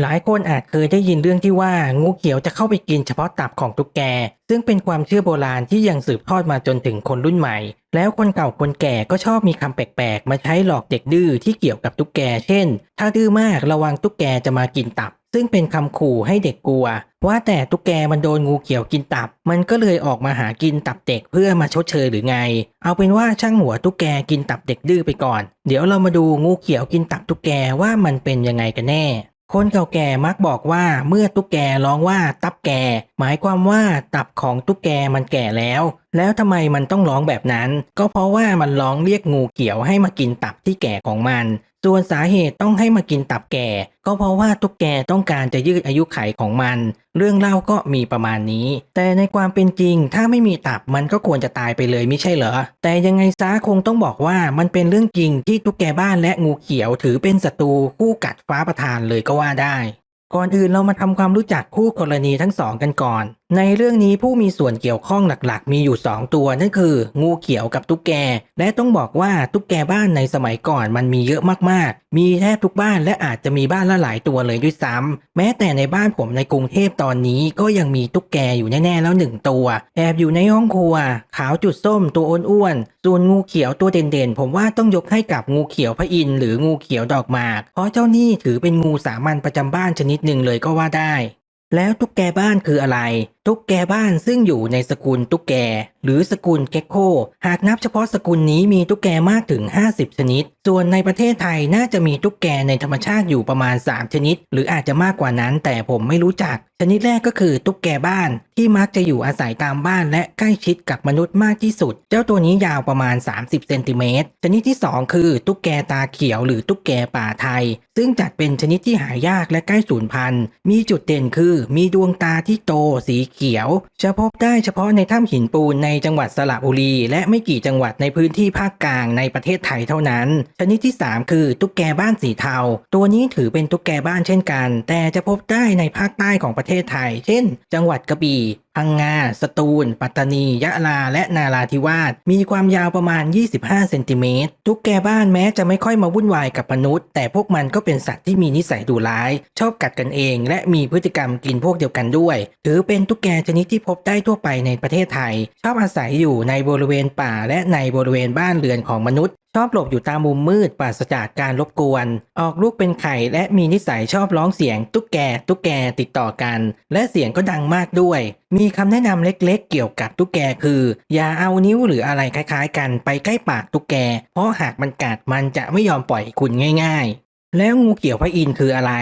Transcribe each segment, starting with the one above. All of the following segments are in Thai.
หลายคนอาจเคยได้ยินเรื่องที่ว่างูเขียวจะเข้าไปกินเฉพาะตับของตุ๊กแก ซึ่งเป็นความเชื่อโบราณที่ยังสืบทอดมาจนถึงคนรุ่นใหม่ แล้วคนเก่าคนแก่ก็ชอบมีคำแปลกๆ มาใช้หลอกเด็กดื้อที่เกี่ยวกับตุ๊กแก เช่น ถ้าดื้อมากระวังตุ๊กแกจะมากินตับ ซึ่งเป็นคำขู่ให้เด็กกลัว ว่าแต่ตุ๊กแกมันโดนงูเขียวกินตับ มันก็เลยออกมาหากินตับเด็กเพื่อมาชดเชยหรือไง เอาเป็นว่าช่างหัวตุ๊กแกกินตับเด็กดื้อไปก่อน เดี๋ยวเรามาดูงูเขียวกินตับตุ๊กแกว่ามันเป็นยังไงกันแน่ คนเก่าแก่มักบอกว่าเมื่อตุ๊กแกร้องว่าตับแก่ หมายความว่าตับของตุ๊กแกมันแก่แล้วแล้วทำไมมันต้องร้องแบบนั้น ก็เพราะว่ามันร้องเรียกงูเขียวให้มากินตับที่แก่ของมัน ส่วนสาเหตุต้องให้มากินตับแก่ ก็เพราะว่าตุ๊กแกต้องการจะยืดอายุไขของมัน เรื่องเล่าก็มีประมาณนี้ แต่ในความเป็นจริง ถ้าไม่มีตับมันก็ควรจะตายไปเลยไม่ใช่เหรอ แต่ยังไงซะคงต้องบอกว่ามันเป็นเรื่องจริงที่ตุ๊กแกบ้านและงูเขียว ถือเป็นศัตรูคู่กัดฟ้าประทานเลยก็ว่าได้ ก่อนอื่นเรามาทำความรู้จักคู่กรณีทั้งสองกันก่อน ในเรื่องนี้ผู้มีส่วนเกี่ยวข้องหลักๆ มีอยู่ 2 ตัวนั่นคือ งูเขียวกับตุ๊กแก และต้องบอกว่าตุ๊กแกบ้านในสมัยก่อนมันมีเยอะมากๆ มีแทบทุกบ้านและอาจจะมีบ้านละหลายตัวเลยด้วยซ้ำแม้แต่ในบ้านผมในกรุงเทพตอนนี้ก็ยังมีตุ๊กแกอยู่แน่ๆแล้วหนึ่งตัว แอบอยู่ในห้องครัว ขาวจุดส้มตัวอ้วนๆส่วนงูเขียวตัวเด่นๆ ผมว่าต้องยกให้กับงูเขียวพระอินทร์หรืองูเขียวดอกหมาก เพราะเจ้านี่ถือเป็นงูสามัญประจำบ้านชนิดหนึ่งเลยก็ว่าได้แล้วตุ๊กแกบ้านคืออะไรตุ๊กแกบ้านซึ่งอยู่ในสกุลตุ๊กแก หรือสกุลเก็กโค หากนับเฉพาะสกุลนี้มีตุ๊กแกมากถึง 50 ชนิด ส่วนในประเทศไทยน่าจะมีตุ๊กแกในธรรมชาติอยู่ประมาณ 3 ชนิด หรืออาจจะมากกว่านั้นแต่ผมไม่รู้จัก ชนิดแรกก็คือตุ๊กแกบ้าน ที่มักจะอยู่อาศัยตามบ้านและใกล้ชิดกับมนุษย์มากที่สุด เจ้าตัวนี้ยาวประมาณ 30เซนติเมตรชนิดที่ 2 คือตุ๊กแกตาเขียวหรือตุ๊กแกป่าไทย ซึ่งจัดเป็นชนิดที่หายากและใกล้สูญพันธุ์ มีจุดเด่นคือ มีดวงตาที่โตสีเขียว จะพบได้เฉพาะในถ้ำหินปูนในจังหวัดสระบุรี และไม่กี่จังหวัดในพื้นที่ภาคกลางในประเทศไทยเท่านั้น ชนิดที่ 3 คือตุ๊กแกบ้านสีเทา ตัวนี้ถือเป็นตุ๊กแกบ้านเช่นกัน แต่จะพบได้ในภาคใต้ของประเทศไทย เช่น จังหวัดกระบี่พังงา สตูล ปัตตานี ยะลา และนาราธิวาส มีความยาวประมาณ 25 เซนติเมตร ตุ๊กแกบ้านแม้จะไม่ค่อยมาวุ่นวายกับมนุษย์ แต่พวกมันก็เป็นสัตว์ที่มีนิสัยดุร้าย ชอบกัดกันเอง และมีพฤติกรรมกินพวกเดียวกันด้วย ถือเป็นตุ๊กแกชนิดที่พบได้ทั่วไปในประเทศไทย ชอบอาศัยอยู่ในบริเวณป่าและในบริเวณบ้านเรือนของมนุษย์ชอบหลบอยู่ตามมุมมืดปราศจากการรบกวน ออกลูกเป็นไข่และมีนิสัยชอบร้องเสียงตุ๊กแก ตุ๊กแกติดต่อกัน และเสียงก็ดังมากด้วย มีคำแนะนำเล็กๆ เกี่ยวกับตุ๊กแกคือ อย่าเอานิ้วหรืออะไรคล้ายๆ กันไปใกล้ปากตุ๊กแก เพราะหากมันกัดมันจะไม่ยอมปล่อยคุณง่ายๆ แล้วงูเขียวพระอินทร์คืออะไร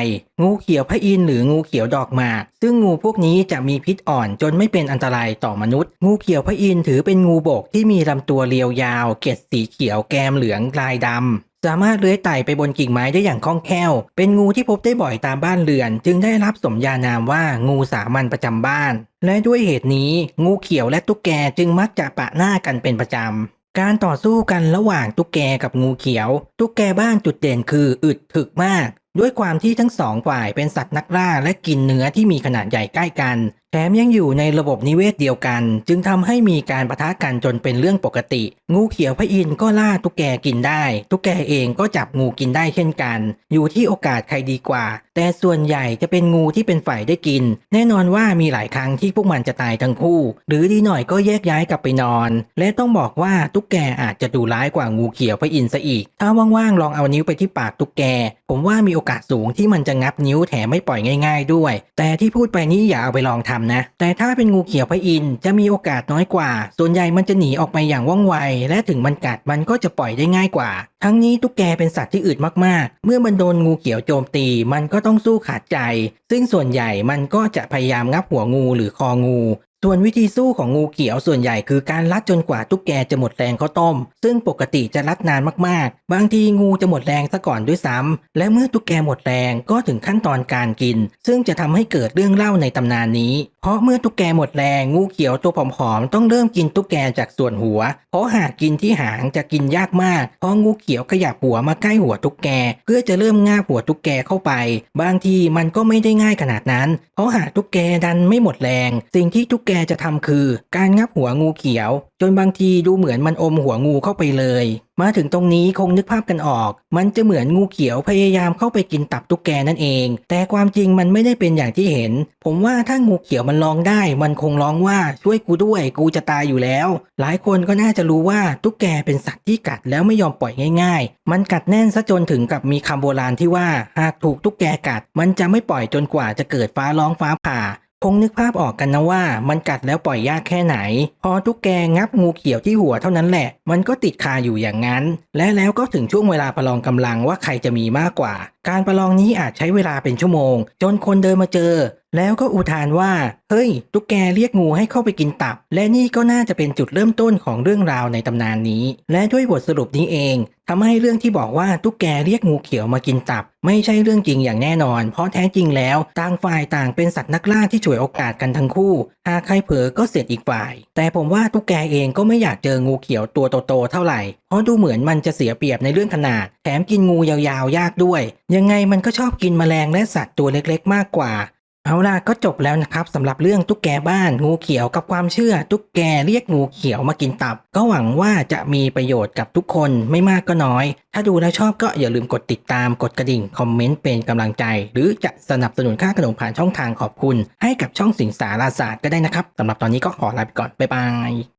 งูเขียวพระอินทร์หรืองูเขียวดอกหมากซึ่งงูพวกนี้จะมีพิษอ่อนจนไม่เป็นอันตรายต่อมนุษย์ งูเขียวพระอินทร์ถือเป็นงูบกที่มีลำตัวเรียวยาว เกล็ดสีเขียวแกมเหลืองลายดำสามารถเลื้อยไต่ไปบนกิ่งไม้ได้อย่างคล่องแคล่ว เป็นงูที่พบได้บ่อยตามบ้านเรือน จึงได้รับสมญานามว่างูสามัญประจำบ้าน และด้วยเหตุนี้ งูเขียวและตุ๊กแกจึงมักจะปะหน้ากันเป็นประจำ การต่อสู้กันระหว่างตุ๊กแกกับงูเขียว ตุ๊กแกบ้านจุดเด่นคืออึดถึกมาก ด้วยความที่ทั้งสองฝ่ายเป็นสัตว์นักล่าและกินเนื้อที่มีขนาดใหญ่ใกล้กันแถมยังอยู่ในระบบนิเวศเดียวกัน จึงทำให้มีการประทะกันจนเป็นเรื่องปกติ งูเขียวพระอินทร์ก็ล่าตุ๊กแกกินได้ ตุ๊กแกเองก็จับงูกินได้เช่นกัน อยู่ที่โอกาสใครดีกว่า แต่ส่วนใหญ่จะเป็นงูที่เป็นฝ่ายได้กิน แน่นอนว่ามีหลายครั้งที่พวกมันจะตายทั้งคู่ หรือดีหน่อยก็แยกย้ายกลับไปนอน และต้องบอกว่าตุ๊กแกอาจจะดูร้ายกว่างูเขียวพระอินทร์ซะอีก ถ้าว่างๆลองเอานิ้วไปที่ปากตุ๊กแก ผมว่ามีโอกาสสูงที่มันจะงับนิ้วแถมไม่ปล่อยง่าย ๆ ด้วย แต่ที่พูดไปนี้อย่าเอาไปลองทำนะ แต่ถ้าเป็นงูเขียวพระอินทร์จะมีโอกาสน้อยกว่า ส่วนใหญ่มันจะหนีออกไปอย่างว่องไว และถึงมันกัดมันก็จะปล่อยได้ง่ายกว่า ทั้งนี้ตุ๊กแกเป็นสัตว์ที่อึดมากๆ เมื่อมันโดนงูเขียวโจมตี มันก็ต้องสู้ขาดใจ ซึ่งส่วนใหญ่มันก็จะพยายามงับหัวงูหรือคองู ส่วนวิธีสู้ของงูเขียวส่วนใหญ่คือการรัดจนกว่าตุ๊กแกจะหมดแรงข้าวต้ม ซึ่งปกติจะรัดนานมากๆ บางทีงูจะหมดแรงซะก่อนด้วยซ้ำและเมื่อตุ๊กแกหมดแรงก็ถึงขั้นตอนการกิน ซึ่งจะทำให้เกิดเรื่องเล่าในตำนานนี้ เพราะเมื่อตุ๊กแกหมดแรงงูเขียวตัวผอมๆต้องเริ่มกินตุ๊กแกจากส่วนหัว เพราะหากกินที่หางจะกินยากมากเพราะงูเขียวขยับหัวมาใกล้หัวตุ๊กแก เพื่อจะเริ่มง่าหัวตุ๊กแกเข้าไป บางทีมันก็ไม่ได้ง่ายขนาดนั้น เพราะหากตุ๊กแกดันไม่หมดแรง สิ่งที่ตุ๊กแกแกจะทำคือ การงับหัวงูเขียว จนบางทีดูเหมือนมันอมหัวงูเข้าไปเลย มาถึงตรงนี้คงนึกภาพกันออก มันจะเหมือนงูเขียวพยายามเข้าไปกินตับตุ๊กแกนั่นเอง แต่ความจริงมันไม่ได้เป็นอย่างที่เห็น ผมว่าถ้างูเขียวมันร้องได้ มันคงร้องว่าช่วยกูด้วยกูจะตายอยู่แล้ว หลายคนก็น่าจะรู้ว่าตุ๊กแกเป็นสัตว์ที่กัดแล้วไม่ยอมปล่อยง่าย ๆ มันกัดแน่นซะจนถึงกับมีคำโบราณที่ว่า หากถูกตุ๊กแกกัด มันจะไม่ปล่อยจนกว่าจะเกิดฟ้าร้องฟ้าผ่า คงนึกภาพออกกันนะว่ามันกัดแล้วปล่อยยากแค่ไหน พอตุ๊กแกงับงูเขียวที่หัวเท่านั้นแหละ มันก็ติดคาอยู่อย่างนั้น และแล้วก็ถึงช่วงเวลาประลองกำลังว่าใครจะมีมากกว่าการประลองนี้อาจใช้เวลาเป็นชั่วโมง จนคนเดินมาเจอ แล้วก็อุทานว่า เฮ้ย ตุ๊กแกเรียกงูให้เข้าไปกินตับ และนี่ก็น่าจะเป็นจุดเริ่มต้นของเรื่องราวในตำนานนี้ และด้วยบทสรุปนี้เองทำให้เรื่องที่บอกว่าตุ๊กแกเรียกงูเขียวมากินตับ ไม่ใช่เรื่องจริงอย่างแน่นอน เพราะแท้จริงแล้วต่างฝ่ายต่างเป็นสัตว์นักล่าที่ฉวยโอกาสกันทั้งคู่ หากใครเผลอก็เสร็จอีกฝ่าย แต่ผมว่าตุ๊กแกเองก็ไม่อยากเจองูเขียวตัวโตๆเท่าไหร่ เพราะดูเหมือนมันจะเสียเปรียบในเรื่องขนาด แถมกินงูยาวๆยากด้วยยังไงมันก็ชอบกินแมลงและสัตว์ตัวเล็กๆ มากกว่า เอาล่ะก็จบแล้วนะครับสำหรับเรื่องตุ๊กแกบ้านงูเขียวกับความเชื่อ ตุ๊กแกเรียกงูเขียวมากินตับ ก็หวังว่าจะมีประโยชน์กับทุกคนไม่มากก็น้อย ถ้าดูแล้วชอบก็อย่าลืมกดติดตามกดกระดิ่ง คอมเมนต์เป็นกำลังใจ หรือจะสนับสนุนค่าขนมผ่านช่องทางขอบคุณ ให้กับช่องสิงสาราศาสตร์ก็ได้นะครับสำหรับตอนนี้ก็ขอลาไปก่อนบ๊ายบาย